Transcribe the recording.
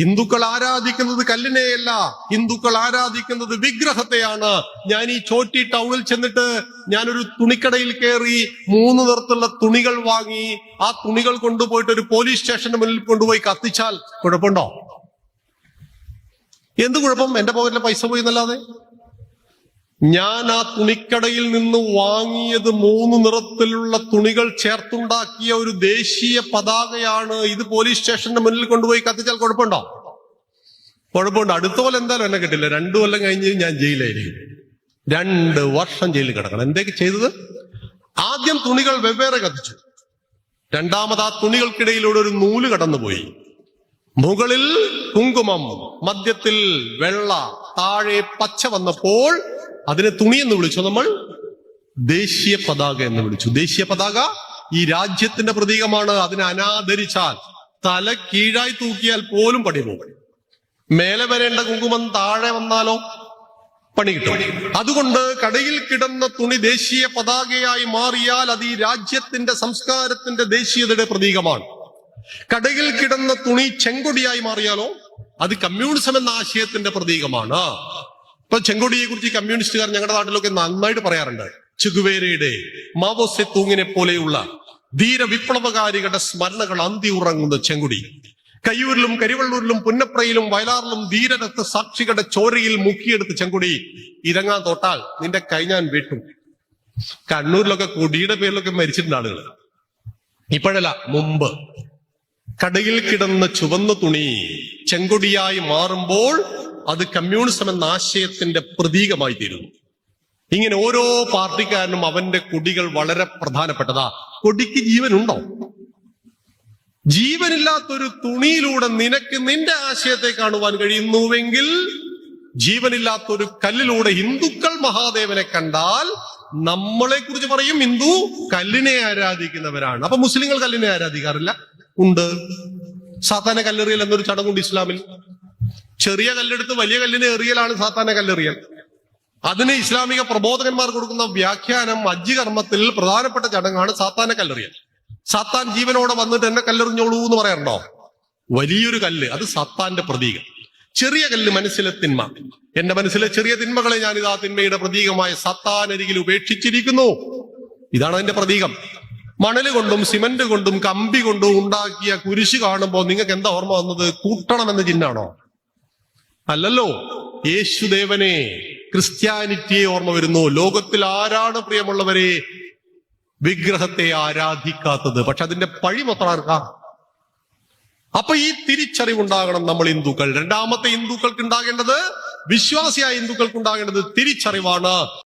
ഹിന്ദുക്കൾ ആരാധിക്കുന്നത് കല്ലിനെയല്ല. ഹിന്ദുക്കൾ ആരാധിക്കുന്നത് വിഗ്രഹത്തെയാണ്. ഞാൻ ഈ ചോറ്റി ടൗണിൽ ചെന്നിട്ട് ഞാനൊരു തുണിക്കടയിൽ കയറി മൂന്ന് നിറത്തുള്ള തുണികൾ വാങ്ങി ആ തുണികൾ കൊണ്ടുപോയിട്ട് ഒരു പോലീസ് സ്റ്റേഷന്റെ മുന്നിൽ കൊണ്ടുപോയി കത്തിച്ചാൽ കുഴപ്പമുണ്ടോ? എന്ത് കുഴപ്പം? എന്റെ പോക്കറ്റിലെ പൈസ പോയി എന്നല്ലാതെ? ഞാൻ ആ തുണിക്കടയിൽ നിന്ന് വാങ്ങിയത് മൂന്ന് നിറത്തിലുള്ള തുണികൾ ചേർത്തുണ്ടാക്കിയ ഒരു ദേശീയ പതാകയാണ് ഇത് പോലീസ് സ്റ്റേഷന്റെ മുന്നിൽ കൊണ്ടുപോയി കത്തിച്ചാൽ കുഴപ്പമുണ്ടോ? കുഴപ്പമുണ്ട്. അടുത്ത കൊല്ലം എന്തായാലും എന്നെ കിട്ടില്ല. രണ്ടു കൊല്ലം കഴിഞ്ഞ് ഞാൻ ജയിലായിരിക്കും. രണ്ട് വർഷം ജയിലിൽ കിടക്കണം. എന്തൊക്കെ ചെയ്തത്? ആദ്യം തുണികൾ വെവ്വേറെ കത്തിച്ചു. രണ്ടാമത് ആ തുണികൾക്കിടയിലൂടെ ഒരു നൂൽ കടന്നുപോയി. മുകളിൽ കുങ്കുമം മധ്യത്തിൽ വെള്ള താഴെ പച്ച വന്നപ്പോൾ അതിനെ തുണി എന്ന് വിളിച്ചു നമ്മൾ? ദേശീയ പതാക എന്ന് വിളിച്ചു. ദേശീയ പതാക ഈ രാജ്യത്തിന്റെ പ്രതീകമാണ്. അതിനെ അനാദരിച്ചാൽ തല കീഴായി തൂക്കിയാൽ പോലും പണി പോകും മേലെ വരേണ്ട കുങ്കുമം താഴെ വന്നാലോ പണി കിട്ടും. അതുകൊണ്ട് കടയിൽ കിടന്ന തുണി ദേശീയ പതാകയായി മാറിയാൽ അത് ഈ രാജ്യത്തിന്റെ സംസ്കാരത്തിന്റെ ദേശീയതയുടെ പ്രതീകമാണ്. കടയിൽ കിടന്ന തുണി ചെങ്കൊടിയായി മാറിയാലോ അത് കമ്മ്യൂണിസം എന്ന ആശയത്തിന്റെ പ്രതീകമാണ്. ഇപ്പൊ ചെങ്കോടിയെ കുറിച്ച് കമ്മ്യൂണിസ്റ്റുകാർ ഞങ്ങളുടെ നാട്ടിലൊക്കെ നന്നായിട്ട് പറയാറുണ്ട്. ചുകുവേരയുടെ മാവോ സെത്തൂങ്ങിനെ പോലെയുള്ള ധീര വിപ്ലവകാരികളുടെ സ്മരണകൾ അന്തി ഉറങ്ങുന്ന ചെങ്കുടി. കയ്യൂരിലും കരിവള്ളൂരിലും പുന്നപ്രയിലും വയലാറിലും ധീരരക്ത സാക്ഷികളുടെ ചോരയിൽ മുക്കിയെടുത്ത് ചെങ്കുടി ഇറങ്ങാൻ തൊട്ടാൽ നിന്റെ കൈ ഞാൻ വെട്ടും. കണ്ണൂരിലൊക്കെ കൊടിയുടെ പേരിലൊക്കെ മരിച്ചിട്ടുണ്ട് ആളുകൾ. ഇപ്പോഴല്ല മുമ്പ്. കടയിൽ കിടന്ന ചുവന്ന തുണി ചെങ്കൊടിയായി മാറുമ്പോൾ അത് കമ്മ്യൂണിസം എന്ന ആശയത്തിന്റെ പ്രതീകമായി തീരുന്നു. ഇങ്ങനെ ഓരോ പാർട്ടിക്കാരനും അവന്റെ കൊടികൾ വളരെ പ്രധാനപ്പെട്ടതാ. കൊടിക്ക് ജീവനുണ്ടോ? ജീവനില്ലാത്തൊരു തുണിയിലൂടെ നിനക്ക് നിന്റെ ആശയത്തെ കാണുവാൻ കഴിയുന്നുവെങ്കിൽ ജീവനില്ലാത്തൊരു കല്ലിലൂടെ ഹിന്ദുക്കൾ മഹാദേവനെ കണ്ടാൽ നമ്മളെ കുറിച്ച് പറയും ഹിന്ദു കല്ലിനെ ആരാധിക്കുന്നവരാണ്. അപ്പൊ മുസ്ലിങ്ങൾ കല്ലിനെ ആരാധിക്കാറില്ല. ഉണ്ട്. സാത്താന കല്ലെറിയൽ എന്നൊരു ചടങ്ങുണ്ട് ഇസ്ലാമിൽ. ചെറിയ കല്ലെടുത്ത് വലിയ കല്ലിനെ എറിയലാണ് സാത്താന കല്ലെറിയൽ. അതിന് ഇസ്ലാമിക പ്രബോധകന്മാർ കൊടുക്കുന്ന വ്യാഖ്യാനം അജ്ജ് കർമ്മത്തിൽ പ്രധാനപ്പെട്ട ചടങ്ങാണ് സാത്താന കല്ലെറിയൽ. സാത്താൻ ജീവനോടെ വന്നിട്ട് എന്നെ കല്ലെറിഞ്ഞോളൂ എന്ന് പറയാറുണ്ടോ? വലിയൊരു കല്ല് അത് സത്താന്റെ പ്രതീകം. ചെറിയ കല്ല് മനസ്സിലെ തിന്മ. എന്റെ മനസ്സിലെ ചെറിയ തിന്മകളെ ഞാൻ ഇതാ തിന്മയുടെ പ്രതീകമായ സത്താനരികിൽ ഉപേക്ഷിച്ചിരിക്കുന്നു. ഇതാണ് അതിന്റെ പ്രതീകം. മണൽ കൊണ്ടും സിമന്റ് കൊണ്ടും കമ്പി കൊണ്ടും ഉണ്ടാക്കിയ കുരിശ് കാണുമ്പോൾ നിങ്ങൾക്ക് എന്താ ഓർമ്മ വന്നത്? കൂട്ടണം എന്ന ചിഹ്നാണോ അല്ലല്ലോ യേശുദേവനെ ക്രിസ്ത്യാനിറ്റിയെ ഓർമ്മ വരുന്നു. ലോകത്തിൽ ആരാണ് പ്രിയമുള്ളവരെ? വിഗ്രഹത്തെ ആരാധിക്കാത്തത്. പക്ഷെ അതിന്റെ പഴി മൊത്തം ആർക്കാ? അപ്പൊ ഈ തിരിച്ചറിവുണ്ടാകണം നമ്മൾ ഹിന്ദുക്കൾ. രണ്ടാമത്തെ ഹിന്ദുക്കൾക്ക് ഉണ്ടാകേണ്ടത് വിശ്വാസിയായ ഹിന്ദുക്കൾക്ക് ഉണ്ടാകേണ്ടത് തിരിച്ചറിവാണ്.